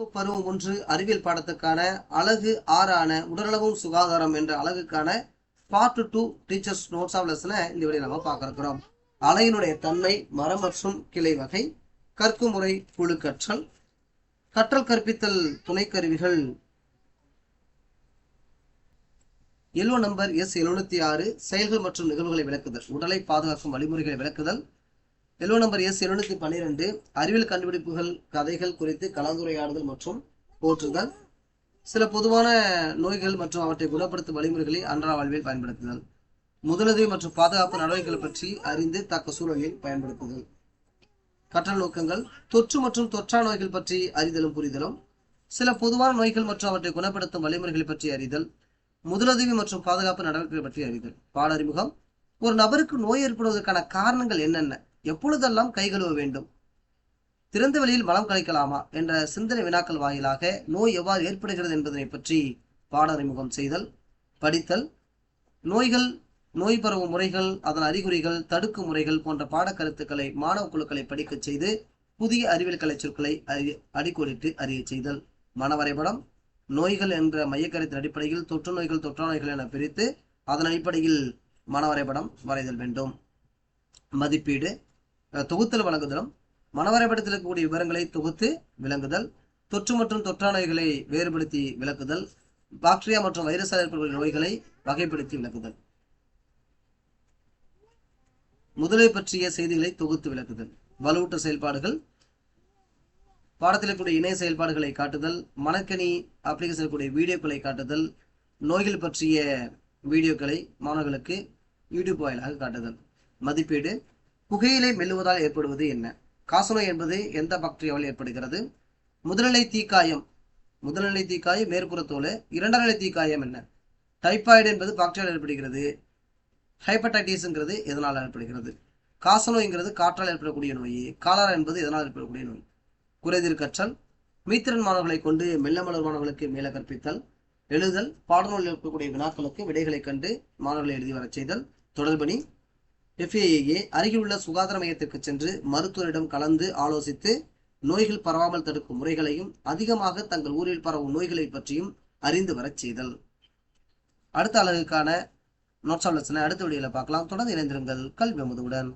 வகுப்பு பருவம் ஒன்று அறிவியல் பாடத்துக்கான அழகு ஆறான உடலளவும் சுகாதாரம் என்ற அழகுக்கான part two teachers notes of லெசனை இந்த வழியில் நம்ம பார்க்க இருக்கிறோம். அலையினுடைய தன்மை மரம் மற்றும் கிளை வகை கற்கும் முறை குழு கற்றல் கற்றல் கற்பித்தல் துணைக்கருவிகள். எல்லோ நம்பர் எஸ் எழுநூத்தி ஆறு செயல்கள் மற்றும் நிகழ்வுகளை விளக்குதல் உடலை பாதுகாக்கும் வழிமுறைகளை விளக்குதல் எல்லோ நம்பர் எஸ் எழுநூத்தி பன்னிரெண்டு. அறிவியல் கண்டுபிடிப்புகள் கதைகள் குறித்து கலந்துரையாடுதல் மற்றும் போற்றுதல். சில பொதுவான நோய்கள் மற்றும் அவற்றை குணப்படுத்தும் வழிமுறைகளை அன்றாட வாழ்வில் பயன்படுத்துதல். முதலுதவி மற்றும் பாதுகாப்பு நடவடிக்கைகள் பற்றி அறிந்து தக்க சூழலில் பயன்படுத்துதல். கற்றல் நோக்கங்கள் தொற்று மற்றும் தொற்றா நோய்கள் பற்றி அறிதலும் புரிதலும். சில பொதுவான நோய்கள் மற்றும் அவற்றை குணப்படுத்தும் வழிமுறைகளை பற்றி அறிதல். முதலுதவி மற்றும் பாதுகாப்பு நடவடிக்கைகள் பற்றி அறிதல். பாடறிமுகம் ஒரு நபருக்கு நோய் ஏற்படுவதற்கான காரணங்கள் என்னென்ன? எப்பொழுதெல்லாம் கை கழுவ வேண்டும்? திறந்த வெளியில் மலம் கழிக்கலாமா? என்ற சிந்தனை வினாக்கள் வாயிலாக நோய் எவ்வாறு ஏற்படுகிறது என்பதனை பற்றி பாட அறிமுகம் செய்தல் படித்தல் நோய்கள் நோய் பரவும் முறைகள் அதன் அறிகுறிகள் தடுக்கும் முறைகள் போன்ற பாடக்கருத்துக்களை மாணவ குழுக்களை படிக்கச் செய்து புதிய அறிவியல் கலை சொற்களை அறி அடிக்கோடிட்டு அறிய செய்தல். மன வரைபடம் நோய்கள் என்ற மையக்கருத்தின் அடிப்படையில் தொற்று நோய்கள் தொற்றா நோய்கள் என பிரித்து அதன் அடிப்படையில் மன வரைபடம் வரைதல் வேண்டும். மதிப்பீடு தொகுத்தல் வழங்குதலும் மனவரைபடத்தில் இருக்கக்கூடிய விவரங்களை தொகுத்து விளங்குதல் தொற்று மற்றும் தொற்றா நோய்களை வேறுபடுத்தி விளக்குதல் பாக்டீரியா மற்றும் வைரஸால் ஏற்படக்கூடிய நோய்களை வகைப்படுத்தி விளக்குதல். முதலை பற்றிய செய்திகளை தொகுத்து விளக்குதல். வலுவூட்ட செயல்பாடுகள் பாடத்தில் இருக்கக்கூடிய இணைய செயல்பாடுகளை காட்டுதல் மணக்கணி அப்ளிகேஷன் கூடிய வீடியோக்களை காட்டுதல் நோய்கள் பற்றிய வீடியோக்களை மாணவர்களுக்கு யூடியூப் வாயிலாக காட்டுதல். மதிப்பீடு புகையிலை மெல்லுவதால் ஏற்படுவது என்ன? காசநோய் என்பது எந்த பாக்டீரியாவால் ஏற்படுகிறது? முதல்நிலை தீக்காயம் முதல்நிலை தீக்காயம் மேற்புறத்தோல் இரண்டாம் நிலை தீக்காயம் என்ன? டைபாய்டு என்பது பாக்டீரியால் ஏற்படுகிறது. ஹைப்படைட்டிஸ்ங்கிறது எதனால் ஏற்படுகிறது? காசநோய்ங்கிறது காற்றால் ஏற்படக்கூடிய நோய் காலரா என்பது எதனால் ஏற்படக்கூடிய நோய்? குறைதீர் கற்றல் மீத்திரன் மாணவர்களை கொண்டு மெல்லமலர் மாணவர்களுக்கு மேல கற்பித்தல் எழுதல் பாடநூலில் இருக்கக்கூடிய வினாக்களுக்கு விடைகளை கண்டு மாணவர்களை எழுதி வரச் செய்தல் தொடர்பணி எஃப்ஏஏ அருகில் உள்ள சுகாதார மையத்திற்கு சென்று மருத்துவரிடம் கலந்து ஆலோசித்து நோய்கள் பரவாமல் தடுக்கும் முறைகளையும் அதிகமாக தங்கள் ஊரில் பரவும் நோய்களை பற்றியும் அறிந்து வரச் செய்தல். அடுத்த அலகுக்கான நோட்ஸ் ஆலோசனை அடுத்த வீடியோவில் பார்க்கலாம். தொடர்ந்து இணைந்திருங்கள். கல்வி அமுதுவுடன்.